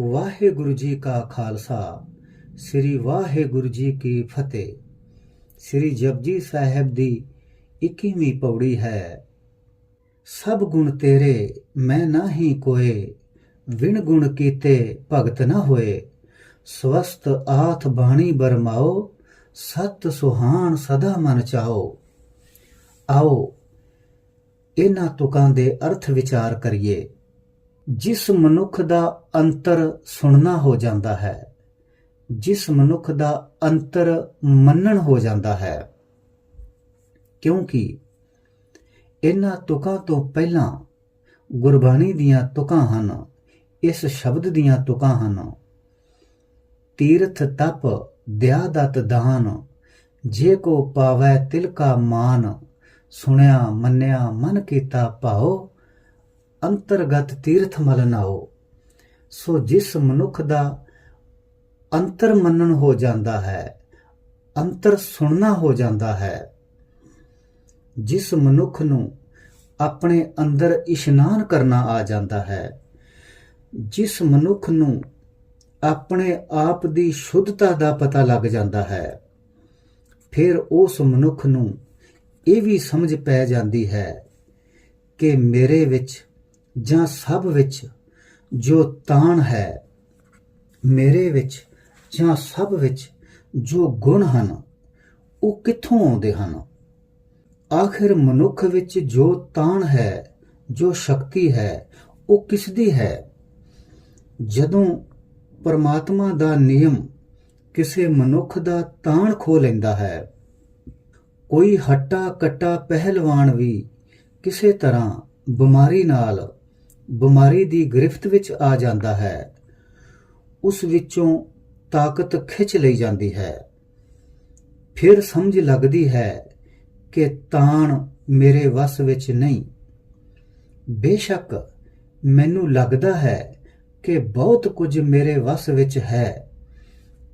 ਵਾਹਿਗੁਰੂ ਜੀ ਕਾ ਖਾਲਸਾ, ਸ੍ਰੀ ਵਾਹਿਗੁਰੂ ਜੀ ਕੀ ਫਤਿਹ। ਸ੍ਰੀ ਜਪਜੀ ਸਾਹਿਬ ਦੀ 21ਵੀਂ ਪੌੜੀ ਹੈ, ਸਭ ਗੁਣ ਤੇਰੇ ਮੈਂ ਨਾਹੀ ਕੋਏ ਵਿਣ ਗੁਣ ਕੀਤੇ ਭਗਤ ਨਾ ਹੋਏ। ਸਵਸਤ ਆਥ ਬਾਣੀ ਬਰਮਾਓ, ਸਤ ਸੁਹਾਨ ਸਦਾ ਮਨ ਚਾਓ। ਆਓ, ਇਹਨਾਂ ਤੁਕਾਂ ਦੇ ਅਰਥ ਵਿਚਾਰ ਕਰੀਏ। ਜਿਸ ਮਨੁੱਖ ਦਾ ਅੰਤਰ ਸੁਣਨਾ ਹੋ ਜਾਂਦਾ ਹੈ, ਜਿਸ ਮਨੁੱਖ ਦਾ ਅੰਤਰ ਮੰਨਣ ਹੋ ਜਾਂਦਾ ਹੈ। ਕਿਉਂਕਿ ਇਹਨਾਂ ਤੁਕਾਂ ਤੋਂ ਪਹਿਲਾਂ ਗੁਰਬਾਣੀ ਦੀਆਂ ਤੁਕਾਂ ਹਨ, ਇਸ ਸ਼ਬਦ ਦੀਆਂ ਤੁਕਾਂ ਹਨ। ਤੀਰਥ ਤਪ ਦਿਆ ਦਤ ਦਾਨ, ਜੇ ਕੋ ਪਾਵੈ ਤਿਲ ਕਾ ਮਾਨ, ਸੁਣਿਆ ਮੰਨਿਆ ਮਨ ਕੀਤਾ ਭਾਉ ਅੰਤਰਗਤ ਤੀਰਥ ਮਲ ਨਾਓ ਸੋ ਜਿਸ ਮਨੁੱਖ ਦਾ ਅੰਤਰ ਮੰਨਣ ਹੋ ਜਾਂਦਾ ਹੈ, ਅੰਤਰ ਸੁਣਨਾ ਹੋ ਜਾਂਦਾ ਹੈ, ਜਿਸ ਮਨੁੱਖ ਨੂੰ ਆਪਣੇ ਅੰਦਰ ਇਸ਼ਨਾਨ ਕਰਨਾ ਆ ਜਾਂਦਾ ਹੈ, ਜਿਸ ਮਨੁੱਖ ਨੂੰ ਆਪਣੇ ਆਪ ਦੀ ਸ਼ੁੱਧਤਾ ਦਾ ਪਤਾ ਲੱਗ ਜਾਂਦਾ ਹੈ, ਫਿਰ ਉਸ ਮਨੁੱਖ ਨੂੰ ਇਹ ਵੀ ਸਮਝ ਪੈ ਜਾਂਦੀ ਹੈ ਕਿ ਮੇਰੇ ਵਿੱਚ ਜਾਂ ਸਭ ਵਿੱਚ ਜੋ ਤਾਣ ਹੈ ਮੇਰੇ ਵਿੱਚ ਜਾਂ ਸਭ ਵਿੱਚ ਜੋ ਗੁਣ ਹਨ, ਉਹ ਕਿੱਥੋਂ ਆਉਂਦੇ ਹਨ? ਆਖਿਰ ਮਨੁੱਖ ਵਿੱਚ ਜੋ ਤਾਣ ਹੈ, ਜੋ ਸ਼ਕਤੀ ਹੈ, ਉਹ ਕਿਸ ਦੀ ਹੈ? ਜਦੋਂ ਪਰਮਾਤਮਾ ਦਾ ਨਿਯਮ ਕਿਸੇ ਮਨੁੱਖ ਦਾ ਤਾਣ ਖੋ ਲੈਂਦਾ ਹੈ, ਕੋਈ ਹੱਟਾ ਕੱਟਾ ਪਹਿਲਵਾਨ ਵੀ ਕਿਸੇ ਤਰ੍ਹਾਂ ਬਿਮਾਰੀ ਨਾਲ ਬਿਮਾਰੀ ਦੀ ਗ੍ਰਿਫਤ ਵਿੱਚ ਆ ਜਾਂਦਾ ਹੈ। ਉਸ ਵਿੱਚੋਂ ਤਾਕਤ ਖਿੱਚ ਲਈ ਜਾਂਦੀ ਹੈ। ਫਿਰ ਸਮਝ ਲੱਗਦੀ ਹੈ ਕਿ ਤਾਣ ਮੇਰੇ ਵੱਸ ਵਿੱਚ ਨਹੀਂ। ਬੇਸ਼ੱਕ ਮੈਨੂੰ ਲੱਗਦਾ ਹੈ ਕਿ ਬਹੁਤ ਕੁਝ ਮੇਰੇ ਵੱਸ ਵਿੱਚ ਹੈ,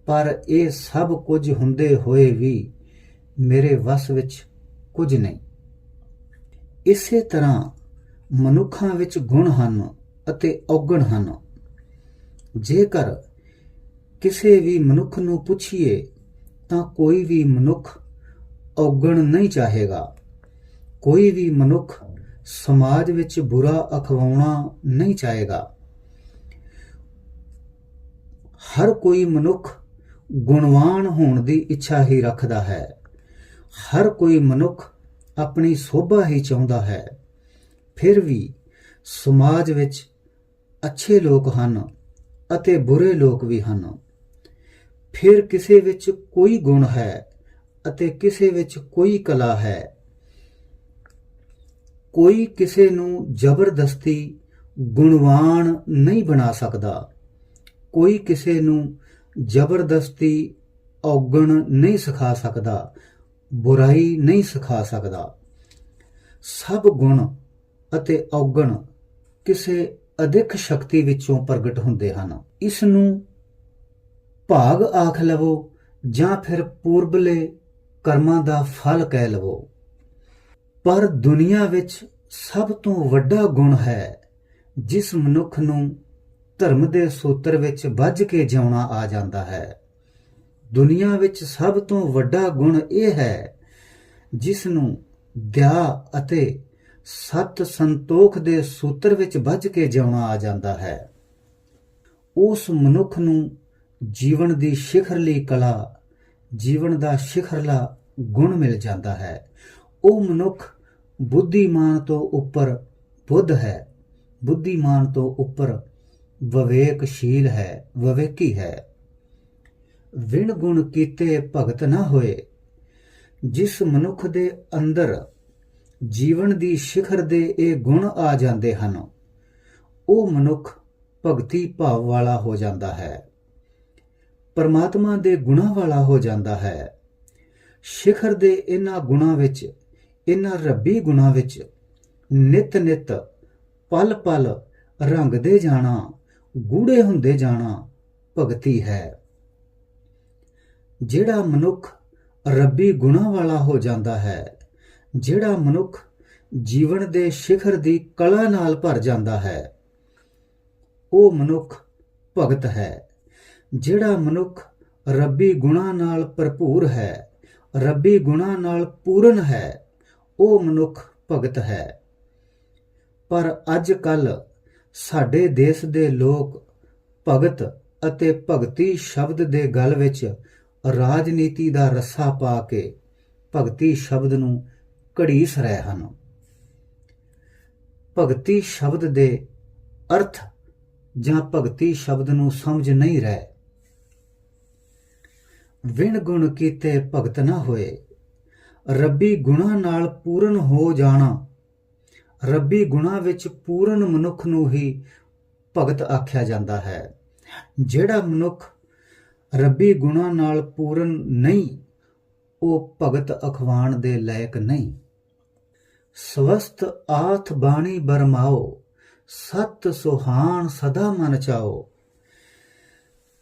ਪਰ ਇਹ ਸਭ ਕੁਝ ਹੁੰਦੇ ਹੋਏ ਵੀ ਮੇਰੇ ਵੱਸ ਵਿੱਚ ਕੁਝ ਨਹੀਂ। ਇਸੇ ਤਰ੍ਹਾਂ ਮਨੁੱਖਾਂ ਵਿੱਚ ਗੁਣ ਹਨ ਅਤੇ ਔਗਣ ਹਨ। ਜੇਕਰ ਕਿਸੇ ਵੀ ਮਨੁੱਖ ਨੂੰ ਪੁੱਛੀਏ, ਤਾਂ ਕੋਈ ਵੀ ਮਨੁੱਖ ਔਗਣ ਨਹੀਂ ਚਾਹੇਗਾ। ਕੋਈ ਵੀ ਮਨੁੱਖ ਸਮਾਜ ਵਿੱਚ ਬੁਰਾ ਅਖਵਾਉਣਾ ਨਹੀਂ ਚਾਹੇਗਾ। ਹਰ ਕੋਈ ਮਨੁੱਖ ਗੁਣਵਾਨ ਹੋਣ ਦੀ ਇੱਛਾ ਹੀ ਰੱਖਦਾ ਹੈ। ਹਰ ਕੋਈ ਮਨੁੱਖ ਆਪਣੀ ਸੋਭਾ ਹੀ ਚਾਹੁੰਦਾ ਹੈ। ਫਿਰ ਵੀ ਸਮਾਜ ਵਿੱਚ ਅੱਛੇ ਲੋਕ ਹਨ ਅਤੇ ਬੁਰੇ ਲੋਕ ਵੀ ਹਨ। ਫਿਰ ਕਿਸੇ ਵਿੱਚ ਕੋਈ ਗੁਣ ਹੈ ਅਤੇ ਕਿਸੇ ਵਿੱਚ ਕੋਈ ਕਲਾ ਹੈ। ਕੋਈ ਕਿਸੇ ਨੂੰ ਜ਼ਬਰਦਸਤੀ, ਗੁਣਵਾਨ ਨਹੀਂ ਬਣਾ ਸਕਦਾ। ਕੋਈ ਕਿਸੇ ਨੂੰ ਜ਼ਬਰਦਸਤੀ, ਔਗਣ ਨਹੀਂ ਸਿਖਾ ਸਕਦਾ, ਬੁਰਾਈ ਨਹੀਂ ਸਿਖਾ ਸਕਦਾ। ਸਭ ਗੁਣ ਅਤੇ ਔਗਣ ਕਿਸੇ ਅਦਿੱਖ ਸ਼ਕਤੀ ਵਿੱਚੋਂ ਪ੍ਰਗਟ ਹੁੰਦੇ ਹਨ। ਇਸ ਨੂੰ ਭਾਗ ਆਖ ਲਵੋ ਜਾਂ ਫਿਰ ਪੂਰਬਲੇ ਕਰਮਾਂ ਦਾ ਫਲ ਕਹਿ ਲਵੋ। ਪਰ ਦੁਨੀਆ ਵਿੱਚ ਸਭ ਤੋਂ ਵੱਡਾ ਗੁਣ ਹੈ ਜਿਸ ਮਨੁੱਖ ਨੂੰ ਧਰਮ ਦੇ ਸੂਤਰ ਵਿੱਚ ਵੱਜ ਕੇ ਜਿਉਣਾ ਆ ਜਾਂਦਾ ਹੈ। ਦੁਨੀਆ ਵਿੱਚ ਸਭ ਤੋਂ ਵੱਡਾ ਗੁਣ ਇਹ ਹੈ ਜਿਸ ਨੂੰ ਦਇਆ ਅਤੇ ਸਤ ਸੰਤੋਖ ਦੇ ਸੂਤਰ ਵਿੱਚ ਵੱਜ ਕੇ ਜਿਉਣਾ ਆ ਜਾਂਦਾ ਹੈ। ਉਸ ਮਨੁੱਖ ਨੂੰ ਜੀਵਨ ਦੀ ਸਿਖਰਲੀ ਕਲਾ, ਜੀਵਨ ਦਾ ਸਿਖਰਲਾ ਗੁਣ ਮਿਲ ਜਾਂਦਾ ਹੈ। ਉਹ ਮਨੁੱਖ ਬੁੱਧੀਮਾਨ ਤੋਂ ਉੱਪਰ ਬੁੱਧ ਹੈ, ਬੁੱਧੀਮਾਨ ਤੋਂ ਉੱਪਰ ਵਿਵੇਕਸ਼ੀਲ ਹੈ, ਵਿਵੇਕੀ ਹੈ। ਵਿਣ ਗੁਣ ਕੀਤੇ ਭਗਤ ਨਾ ਹੋਏ, ਜਿਸ ਮਨੁੱਖ ਦੇ ਅੰਦਰ ਜੀਵਨ ਦੀ ਸਿਖਰ ਦੇ ਇਹ ਗੁਣ ਆ ਜਾਂਦੇ ਹਨ। ਉਹ ਮਨੁੱਖ ਭਗਤੀ ਭਾਵ ਵਾਲਾ ਹੋ ਜਾਂਦਾ ਹੈ। ਪਰਮਾਤਮਾ ਦੇ ਗੁਣਾਂ ਵਾਲਾ ਹੋ ਜਾਂਦਾ ਹੈ। ਸਿਖਰ ਦੇ ਇਹਨਾਂ ਗੁਣਾਂ ਵਿੱਚ, ਇਹਨਾਂ ਰੱਬੀ ਗੁਣਾਂ ਵਿੱਚ ਨਿਤ ਨਿਤ ਪਲ ਪਲ ਰੰਗਦੇ ਜਾਣਾ ਗੂੜੇ ਹੁੰਦੇ ਜਾਣਾ ਭਗਤੀ ਹੈ। ਜਿਹੜਾ ਮਨੁੱਖ ਰੱਬੀ ਗੁਣਾਂ ਵਾਲਾ ਹੋ ਜਾਂਦਾ ਹੈ ਜਿਹੜਾ ਮਨੁੱਖ ਜੀਵਨ ਦੇ ਸਿਖਰ ਦੀ ਕਲਾ ਨਾਲ ਭਰ ਜਾਂਦਾ ਹੈ, ਉਹ ਮਨੁੱਖ ਭਗਤ ਹੈ। ਜਿਹੜਾ ਮਨੁੱਖ ਰੱਬੀ ਗੁਣਾਂ ਨਾਲ ਭਰਪੂਰ ਹੈ, ਰੱਬੀ ਗੁਣਾਂ ਨਾਲ ਪੂਰਨ ਹੈ, ਉਹ ਮਨੁੱਖ ਭਗਤ ਹੈ। ਪਰ ਅੱਜ ਕੱਲ ਸਾਡੇ ਦੇਸ਼ ਦੇ ਲੋਕ ਭਗਤ ਅਤੇ ਭਗਤੀ ਸ਼ਬਦ ਦੇ ਗਲ ਵਿੱਚ ਰਾਜਨੀਤੀ ਦਾ ਰੱਸਾ ਪਾ ਕੇ ਭਗਤੀ ਸ਼ਬਦ ਨੂੰ ਘੜੀਸ ਰਹੇ ਹਨ। ਭਗਤੀ ਸ਼ਬਦ ਦੇ ਅਰਥ ਜਾਂ ਭਗਤੀ ਸ਼ਬਦ ਨੂੰ ਸਮਝ ਨਹੀਂ ਰਹੇ। ਵਿਣ ਗੁਣ ਕੀਤੇ ਭਗਤ ਨਾ ਹੋਏ। ਰੱਬੀ ਗੁਣਾਂ ਨਾਲ ਪੂਰਨ ਹੋ ਜਾਣਾ। ਰੱਬੀ ਗੁਣਾਂ ਵਿੱਚ ਪੂਰਨ ਮਨੁੱਖ ਨੂੰ ਹੀ ਭਗਤ ਆਖਿਆ ਜਾਂਦਾ ਹੈ। ਜਿਹੜਾ ਮਨੁੱਖ ਰੱਬੀ ਗੁਣਾਂ ਨਾਲ ਪੂਰਨ ਨਹੀਂ, ਉਹ ਭਗਤ ਅਖਵਾਣ ਦੇ ਲਾਇਕ ਨਹੀਂ। ਸਵਸਤ ਆਥ ਬਾਣੀ ਬਰਮਾਓ, ਸਤ ਸੁਹਾਣ ਸਦਾ ਮਨ ਚਾਓ।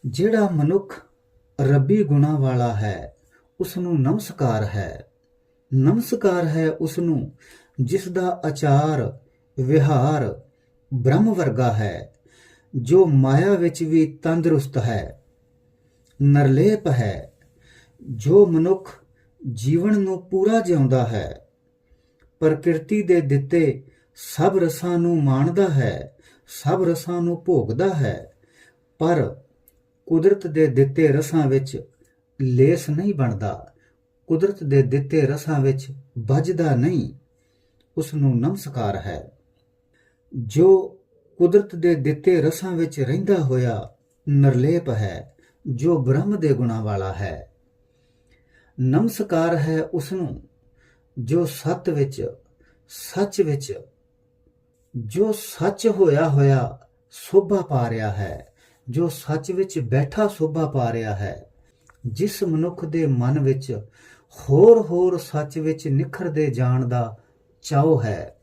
ਜਿਹੜਾ ਮਨੁੱਖ ਰੱਬੀ ਗੁਣਾਂ ਵਾਲਾ ਹੈ ਉਸ ਨੂੰ ਨਮਸਕਾਰ ਹੈ। ਨਮਸਕਾਰ ਹੈ ਉਸ ਨੂੰ ਜਿਸ ਦਾ ਆਚਾਰ, ਵਿਹਾਰ ਬ੍ਰਹਮ ਵਰਗਾ ਹੈ, ਜੋ ਮਾਇਆ ਵਿੱਚ ਵੀ ਤੰਦਰੁਸਤ ਹੈ, ਨਰਲੇਪ ਹੈ। ਜੋ ਮਨੁੱਖ ਜੀਵਨ ਨੂੰ ਪੂਰਾ ਜਿਉਂਦਾ ਹੈ ਪ੍ਰਕਿਰਤੀ ਦੇ ਦਿੱਤੇ ਸਭ ਰਸਾਂ ਨੂੰ ਮਾਣਦਾ ਹੈ, ਸਭ ਰਸਾਂ ਨੂੰ ਭੋਗਦਾ ਹੈ। ਪਰ ਕੁਦਰਤ ਦੇ ਦਿੱਤੇ ਰਸਾਂ ਵਿੱਚ ਲੇਸ ਨਹੀਂ ਬਣਦਾ, ਕੁਦਰਤ ਦੇ ਦਿੱਤੇ ਰਸਾਂ ਵਿੱਚ ਵੱਜਦਾ ਨਹੀਂ, ਉਸ ਨੂੰ ਨਮਸਕਾਰ ਹੈ। ਜੋ ਕੁਦਰਤ ਦੇ ਦਿੱਤੇ ਰਸਾਂ ਵਿੱਚ ਰਹਿੰਦਾ ਹੋਇਆ ਨਿਰਲੇਪ ਹੈ, ਜੋ ਬ੍ਰਹਮ ਦੇ ਗੁਣਾ ਵਾਲਾ ਹੈ, ਨਮਸਕਾਰ ਹੈ ਉਸ ਨੂੰ। ਜੋ ਸੱਤ ਵਿੱਚ, ਸੱਚ ਵਿੱਚ, ਜੋ ਸੱਚ ਹੋਇਆ ਹੋਇਆ ਸੋਭਾ ਪਾ ਰਿਹਾ ਹੈ, ਜੋ ਸੱਚ ਵਿੱਚ ਬੈਠਾ ਸੋਭਾ ਪਾ ਰਿਹਾ ਹੈ, ਜਿਸ ਮਨੁੱਖ ਦੇ ਮਨ ਵਿੱਚ ਹੋਰ ਹੋਰ ਸੱਚ ਵਿੱਚ ਨਿਖਰਦੇ ਜਾਣ ਦਾ ਚਾਹ ਹੈ,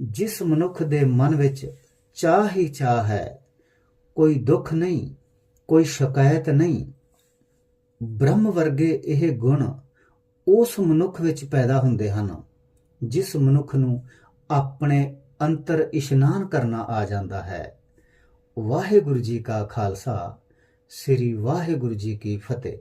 ਜਿਸ ਮਨੁੱਖ ਦੇ ਮਨ ਵਿੱਚ ਚਾਹ ਹੀ ਚਾਹ ਹੈ, ਕੋਈ ਦੁੱਖ ਨਹੀਂ, ਕੋਈ ਸ਼ਿਕਾਇਤ ਨਹੀਂ, ਬ੍ਰਹਮ ਵਰਗੇ ਇਹ ਗੁਣ ਉਸ ਮਨੁੱਖ ਵਿੱਚ ਪੈਦਾ ਹੁੰਦੇ ਹਨ, ਜਿਸ ਮਨੁੱਖ ਨੂੰ ਆਪਣੇ ਅੰਤਰ ਇਸ਼ਨਾਨ ਕਰਨਾ ਆ ਜਾਂਦਾ ਹੈ। ਵਾਹਿਗੁਰੂ ਜੀ ਕਾ ਖਾਲਸਾ, ਸ੍ਰੀ ਵਾਹਿਗੁਰੂ ਜੀ ਕੀ ਫਤਿਹ।